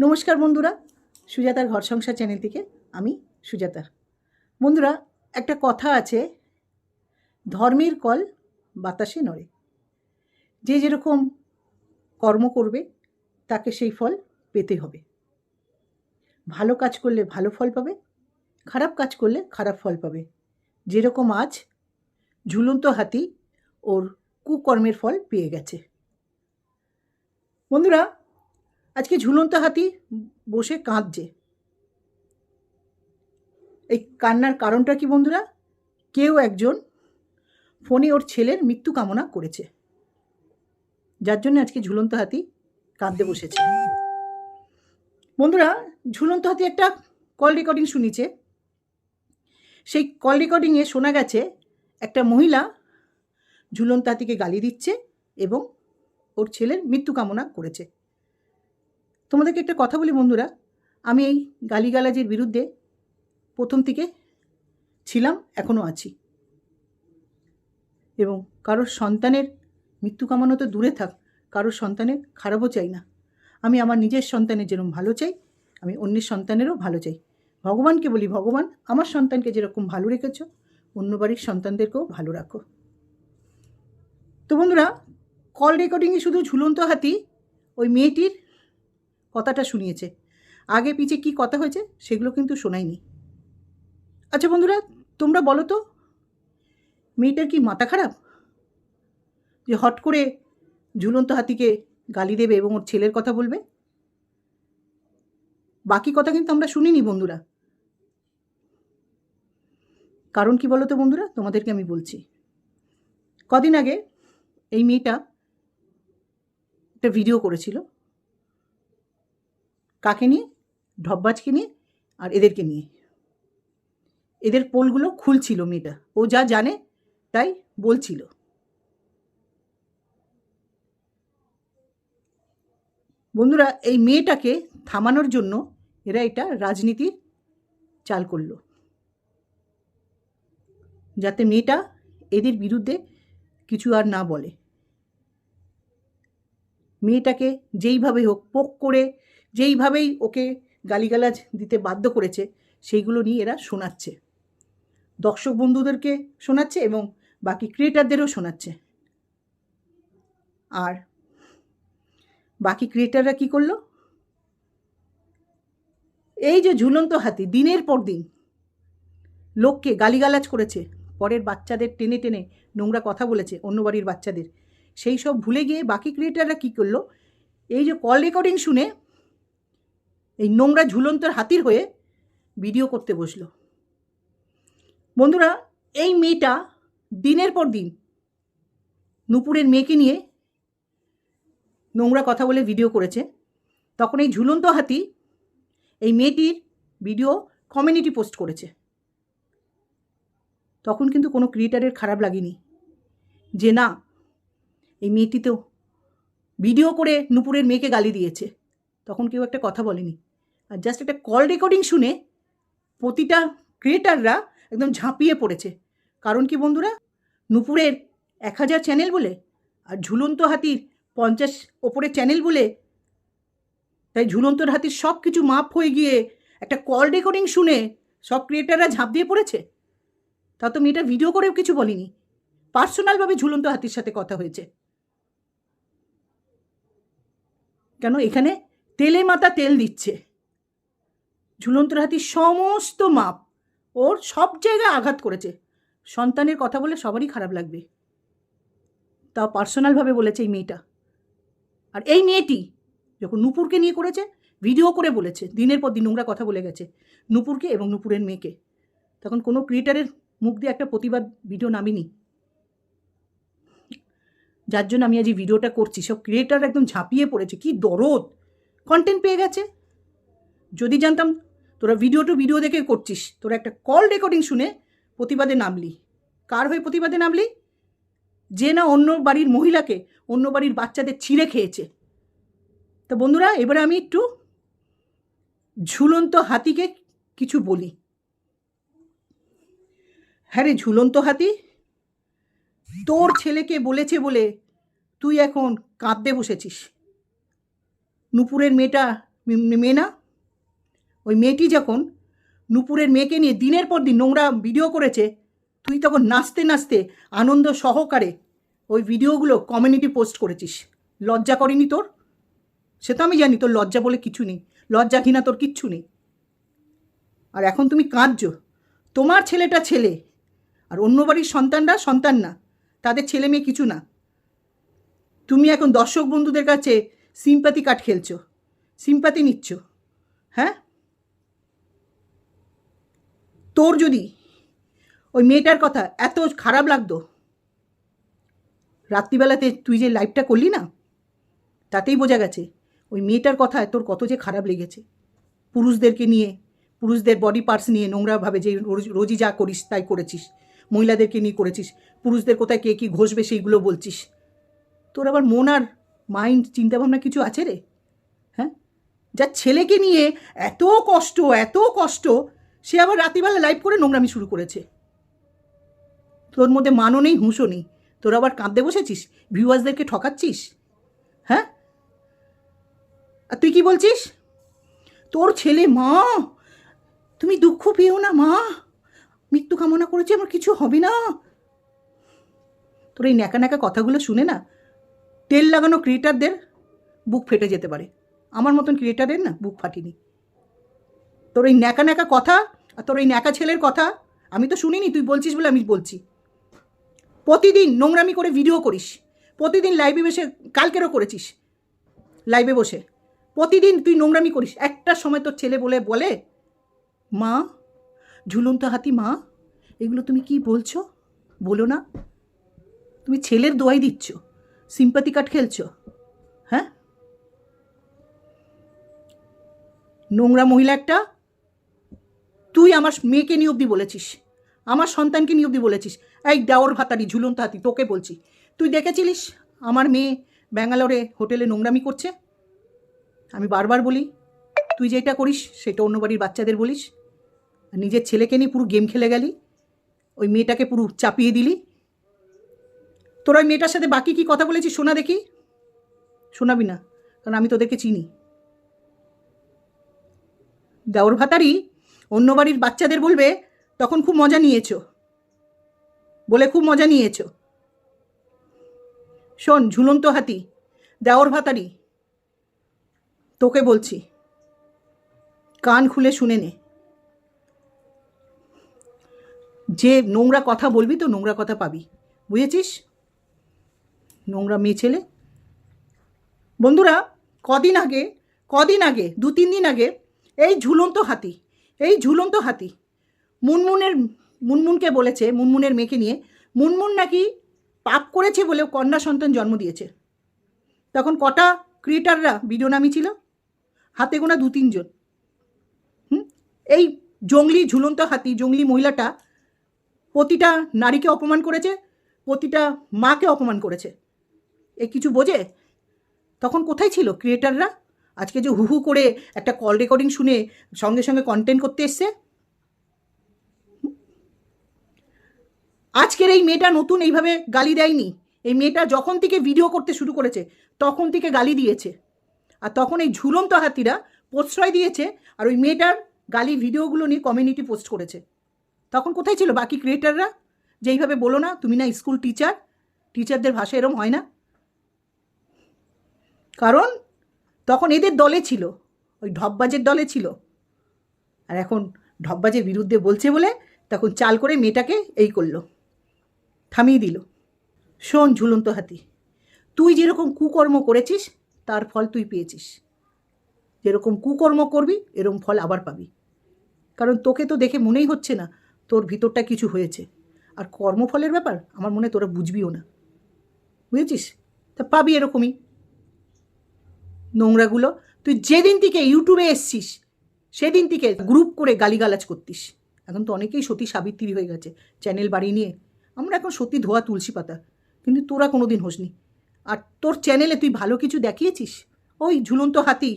নমস্কার বন্ধুরা, সুজাতার ঘর সংসার চ্যানেল থেকে আমি সুজাতা বন্ধুরা, একটা কথা আছে, ধর্মের কল বাতাসে নড়ে। যে যেরকম কর্ম করবে, তাকে সেই ফল পেতে হবে। ভালো কাজ করলে ভালো ফল পাবে, খারাপ কাজ করলে খারাপ ফল পাবে। যেরকম আজ ঝুলন্ত হাতি ওর কুকর্মের ফল পেয়ে গেছে। বন্ধুরা আজকে ঝুলন্ত হাতি বসে কাঁদছে। এই কান্নার কারণটা কি বন্ধুরা? কেউ একজন ফোনে ওর ছেলের মৃত্যু কামনা করেছে, যার জন্য আজকে ঝুলন্ত হাতি কাঁদতে বসেছে। বন্ধুরা, ঝুলন্ত হাতি একটা কল রেকর্ডিং শুনিছে। সেই কল রেকর্ডিংয়ে শোনা গেছে, একটা মহিলা ঝুলন্ত হাতিকে গালি দিচ্ছে এবং ওর ছেলের মৃত্যু কামনা করেছে। তোমাদেরকে একটা কথা বলি বন্ধুরা। আমি এই গালিগালাজের বিরুদ্ধে প্রথম থেকে ছিলাম এখনও আছি। এবং কারোর সন্তানের মৃত্যু কামানো তো দূরে থাক, কারোর সন্তানের খারাপও চাই না। আমি আমার নিজের সন্তানের যেরকম ভালো চাই, আমি অন্যের সন্তানেরও ভালো চাই। ভগবানকে বলি, ভগবান, আমার সন্তানকে যেরকম ভালো রেখেছ, অন্য বাড়ির সন্তানদেরকেও ভালো রাখো। তো বন্ধুরা কল রেকর্ডিংয়ে শুধু ঝুলন্ত হাতি, ওই মেয়েটির কথাটা শুনিয়েছে। আগে পিছে কি কথা হয়েছে সেগুলো কিন্তু শোনায়নি। আচ্ছা বন্ধুরা, তোমরা বলো তো, মেয়েটার কি মাথা খারাপ? যে হট করে ঝুলন্ত হাতিকে গালি দেবে এবং ওর ছেলের কথা বলবে? বাকি কথা কিন্তু আমরা শুনিনি বন্ধুরা। কারণ কি বলো তো বন্ধুরা, তোমাদেরকে আমি বলছি। কদিন আগে এই মেয়েটা একটা ভিডিও করেছিল। কাকে নিয়ে? ঢব্বাজকে নিয়ে আর এদেরকে নিয়ে। এদের পোলগুলো খুলছিল মেয়েটা। ও যা জানে তাই বলছিল। বন্ধুরা, এই মেয়েটাকে থামানোর জন্য এরা এটা রাজনীতির চাল করল। যাতে মেয়েটা এদের বিরুদ্ধে কিছু আর না বলে। মেয়েটাকে যেইভাবে হোক পোক করে যেইভাবেই ওকে গালিগালাজ দিতে বাধ্য করেছে, সেইগুলো নিয়ে এরা শোনাচ্ছে। দর্শক বন্ধুদেরকে শোনাচ্ছে এবং বাকি ক্রিয়েটারদেরও শোনাচ্ছে। আর বাকি ক্রিয়েটাররা কি করল? এই যে ঝুলন্ত হাতি, দিনের পর দিন লোককে গালিগালাজ করেছে, পরের বাচ্চাদের টেনে টেনে নোংরা কথা বলেছে অন্য বাড়ির বাচ্চাদের। সেই সব ভুলে গিয়ে বাকি ক্রিয়েটাররা কী করল? এই যে কল রেকর্ডিং শুনে এই নোংরা ঝুলন্তর হাতির হয়ে ভিডিও করতে বসল। বন্ধুরা, এই মেয়েটা দিনের পর দিন নুপুরের মেয়েকে নিয়ে নোংরা কথা বলে ভিডিও করেছে। তখন এই ঝুলন্ত হাতি এই মেয়েটির ভিডিও কমিউনিটি পোস্ট করেছে। তখন কিন্তু কোনো ক্রিয়েটারের খারাপ লাগেনি যে, না, এই মেয়েটি তো ভিডিও করে নুপুরের মেয়েকে গালি দিয়েছে। তখন কেউ একটা কথা বলেনি। আর জাস্ট একটা কল রেকর্ডিং শুনে প্রতিটা ক্রিয়েটাররা একদম ঝাঁপিয়ে পড়েছে। কারণ কি বন্ধুরা? নুপুরের এক হাজার চ্যানেল বলে আর ঝুলন্ত হাতির পঞ্চাশ ওপরে চ্যানেল বলে তাই ঝুলন্তর হাতির সব কিছু মাপ হয়ে গিয়ে একটা কল রেকর্ডিং শুনে সব ক্রিয়েটাররা ঝাঁপ দিয়ে পড়েছে? তা তো মেয়েটা ভিডিও করেও কিছু বলিনি। পার্সোনালভাবে ঝুলন্ত হাতির সাথে কথা হয়েছে। কেন? এখানে তেলে মাথা তেল দিচ্ছে। ঝুলন্ত হাতির সমস্ত মাপ ওর সব জায়গায় আঘাত করেছে। সন্তানের কথা বলে সবারই খারাপ লাগবে। তাও পার্সোনালভাবে বলেছে এই মেয়েটা। আর এই মেয়েটি যখন নুপুরকে নিয়ে করেছে, ভিডিও করে বলেছে, দিনের পর দিন নোংরা কথা বলে গেছে, নুপুরকে এবং নুপুরের মেয়েকে। তখন কোনো ক্রিয়েটারের মুখ দিয়ে একটা প্রতিবাদ ভিডিও নামিনি। যার জন্য আমি আজ এই ভিডিওটা করছি। সব ক্রিয়েটার একদম ঝাঁপিয়ে পড়েছে। কি দরদ! কন্টেন্ট পেয়ে গেছে। যদি জানতাম তোরা ভিডিও টু ভিডিও দেখে করছিস। তোরা একটা কল রেকর্ডিং শুনে প্রতিবাদে নামলি। কার হয়ে প্রতিবাদে নামলি? যে না অন্য বাড়ির মহিলাকে, অন্য বাড়ির বাচ্চাদের ছিঁড়ে খেয়েছে। তো বন্ধুরা, এবারে আমি একটু ঝুলন্ত হাতিকে কিছু বলি। হ্যাঁ রে, ঝুলন্ত হাতি, তোর ছেলেকে বলেছে বলে তুই এখন কাঁদতে বসেছিস। নুপুরের মেয়েটা মেয়ে না ওই মেয়েটি যখন নুপুরের মেয়েকে নিয়ে দিনের পর দিন নোংরা ভিডিও করেছে, তুই তখন নাচতে নাচতে আনন্দ সহকারে ওই ভিডিওগুলো কমিউনিটি পোস্ট করেছিস। লজ্জা করেনি তোর? সে তো আমি জানি তোর লজ্জা বলে কিছু নেই। লজ্জা ঘৃণা তোর কিচ্ছু নেই। আর এখন তুমি কাঁদছো। তোমার ছেলেটা ছেলে। আর অন্য বাড়ির সন্তানরা সন্তান না। তাদের ছেলে মেয়ে কিছু না। তুমি এখন দর্শক বন্ধুদের কাছে সিম্পাতি কাঠ খেলছো। সিম্পাতি নিচ্ছ। হ্যাঁ? তোর যদি ওই মেয়েটার কথা এত খারাপ লাগতো, রাত্রিবেলাতে তুই যে লাইভটা করলি না, তাতেই বোঝা গেছে ওই মেয়েটার কথায় তোর কত যে খারাপ লেগেছে। পুরুষদেরকে নিয়ে, পুরুষদের বডি পার্টস নিয়ে নোংরাভাবে যে রোজ- রোজই যা করিস তাই করেছিস, মহিলাদেরকে নিয়ে করেছিস, পুরুষদের কোথায় কে কী ঘষবে সেইগুলো বলছিস। তোর আবার মন আর মাইন্ড চিন্তাভাবনা কিছু আছে রে? হ্যাঁ? যার ছেলেকে নিয়ে এত কষ্ট এত কষ্ট সে আবার রাতিবেলা লাইভ করে নোংরামি শুরু করেছে। তোর মধ্যে মানও নেই, হুঁশও নেই। তোর আবার কাঁদতে বসেছিস? ভিউয়ার্সদেরকে ঠকাচ্ছিস? হ্যাঁ? আর তুই কি বলছিস? তোর ছেলে, মা! তুমি দুঃখ পেও না, মা! মৃত্যু কামনা করেছি, আমার কিছু হবে না! তোর এই ন্যাকা ন্যাকা কথাগুলো শুনে না, তেল লাগানো ক্রিয়েটারদের বুক ফেটে যেতে পারে। আমার মতন ক্রিয়েটারের না, বুক ফাটিনি। তোর এই ন্যাকা ন্যাকা কথা আর তোর এই ন্যাকা ছেলের কথা আমি তো শুনিনি, তুই বলছিস বলে আমি বলছি। প্রতিদিন নোংরামি করে ভিডিও করিস। প্রতিদিন লাইভে বসে কালকেরও করেছিস। লাইভে বসে। প্রতিদিন তুই নোংরামি করিস। একটা সময় তোর ছেলে বলে বলে, মা, ঝুলন্ত হাতি মা, এগুলো তুমি কি বলছো? বলো না। তুমি ছেলের দোয়াই দিচ্ছ। সিম্পাতি কাট খেলছো। হ্যাঁ? নোংরা মহিলা একটা তুই আমার মেয়েকে নিয়ে অব্দি বলেছিস। আমার সন্তানকে নিয়ে অব্দি বলেছিস। এই দেওর ভাতারি, ঝুলন্ত হাতি, তোকে বলছি। তুই দেখেছিলিস আমার মেয়ে ব্যাঙ্গালোরে হোটেলে নোংরামি করছে? আমি বারবার বলি, তুই যেটা করিস, সেটা অন্য বাড়ির বাচ্চাদের বলিস। নিজের ছেলেকে নিয়ে পুরো গেম খেলে গেলি। ওই মেয়েটাকে পুরো চাপিয়ে দিলি। তোর ওই মেয়েটার সাথে বাকি কি কথা বলেছিস শোনা দেখি? শোনাবি না, কারণ আমি তোদেরকে চিনি। দেওর ভাতারি অন্য বাড়ির বাচ্চাদের বলবে, তখন খুব মজা নিয়েছো। বলে খুব মজা নিয়েছো। শোন, ঝুলন্ত হাতি, দেওর ভাতারি, তোকে বলছি, কান খুলে শুনে নে। যে নোংরা কথা বলবি তো নোংরা কথা পাবি, বুঝেছিস? নোংরা মেয়ে ছেলে। বন্ধুরা, কদিন আগে কদিন আগে দু তিন দিন আগে, এই ঝুলন্ত হাতি এই ঝুলন্ত হাতি। মুনমুনের, মুনমুনকে বলেছে, মুনমুনের মেয়েকে নিয়ে, মুনমুন নাকি পাপ করেছে বলে কন্যা সন্তান জন্ম দিয়েছে। তখন কটা ক্রিয়েটাররা ভিডিও ছিল? হাতে গোনা দু তিনজন। হুম? এই জঙ্গলি ঝুলন্ত হাতি, জঙ্গলি মহিলাটা প্রতিটা নারীকে অপমান করেছে, প্রতিটা মাকে অপমান করেছে। এ কিছু বোঝে? তখন কোথায় ছিল ক্রিয়েটাররা? আজকে যে হু হু করে একটা কল রেকর্ডিং শুনে সঙ্গে সঙ্গে কন্টেন্ট করতে এসছে? আজকের এই মেয়েটা নতুন এইভাবে গালি দেয়নি। এই মেয়েটা যখন থেকে ভিডিও করতে শুরু করেছে, তখন থেকে গালি দিয়েছে। আর তখন এই ঝুলন্ত হাতিরা প্রশ্রয় দিয়েছে আর ওই মেয়েটার গালি ভিডিওগুলো নিয়ে কমিউনিটি পোস্ট করেছে। তখন কোথায় ছিল বাকি ক্রিয়েটাররা যে এইভাবে বলো না, তুমি না স্কুল টিচার টিচারদের ভাষা এরম হয় না। কারণ তখন এদের দলে ছিল, ওই ঢপবাজের দলে ছিল। আর এখন ঢপবাজের বিরুদ্ধে বলছে বলে তখন চাল করে মেয়েটাকে এই করল, থামিয়ে দিল। শোন ঝুলন্ত হাতি, তুই যেরকম কুকর্ম করেছিস, তার ফল তুই পেয়েছিস। যেরকম কুকর্ম করবি, এরকম ফল আবার পাবি। কারণ তোকে তো দেখে মনেই হচ্ছে না, তোর ভিতরটা কিছু হয়েছে। আর কর্মফলের ব্যাপার, আমার মনে তোরা বুঝবিও না। বুঝেছিস? তা পাবি এরকমই। নোংরাগুলো, তুই যেদিন থেকে ইউটিউবে এসছিস, সেদিন থেকে গ্রুপ করে গালিগালাজ করতিস। এখন তো অনেকেই সতী সাবিত্রী হয়ে গেছে চ্যানেল বাড়ি নিয়ে। আমরা এখন সতী ধোয়া তুলসী পাতা, কিন্তু তোরা কোনো দিন হোসনি। আর তোর চ্যানেলে তুই ভালো কিছু দেখিয়েছিস? ওই ঝুলন্ত হাতি,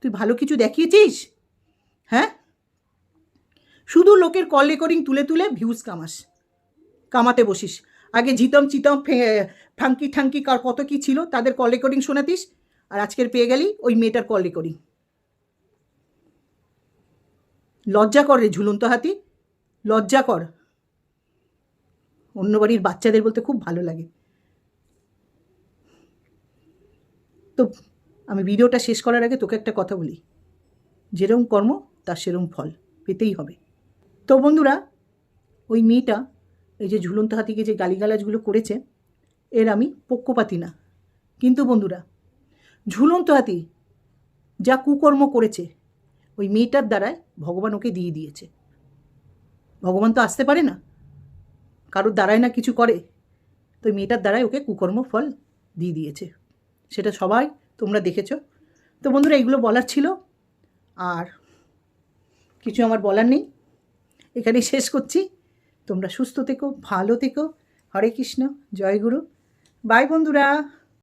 তুই ভালো কিছু দেখিয়েছিস? হ্যাঁ? শুধু লোকের কল রেকর্ডিং তুলে তুলে ভিউজ কামাস, কামাতে বসিস। আগে জিতম চিতম ফাঙ্কি ঠাঙ্কি কার কত কী ছিল, তাদের কল রেকর্ডিং শোনাতিস আর আজকের পেয়ে গেলি ওই মেয়েটার কল রেকর্ডিং লজ্জা কর রে ঝুলন্ত হাতি, লজ্জা কর। অন্য বাড়ির বাচ্চাদের বলতে খুব ভালো লাগে। তো আমি ভিডিওটা শেষ করার আগে তোকে একটা কথা বলি। যেরম কর্ম, তার সেরম ফল, পেতেই হবে। তো বন্ধুরা, ওই মেয়েটা, এই যে ঝুলন্ত হাতিকে যে গালিগালাজগুলো করেছে, এর আমি পক্ষপাতি না। কিন্তু বন্ধুরা ঝুলন্ত হাতি যা কুকর্ম করেছে। ওই মেয়েটার দ্বারায় ভগবান ওকে দিয়ে দিয়েছে। ভগবান তো আসতে পারে না। কারোর দ্বারায় না কিছু করে, তো ওই মেয়েটার দ্বারাই ওকে কুকর্ম ফল দিয়ে দিয়েছে। সেটা সবাই তোমরা দেখেছ। তো বন্ধুরা এগুলো বলার ছিল। আর কিছু আমার বলার নেই। এখানেই শেষ করছি। তোমরা সুস্থ থেকো, ভালো থেকো। হরে কৃষ্ণ, জয় গুরু। বাই বন্ধুরা।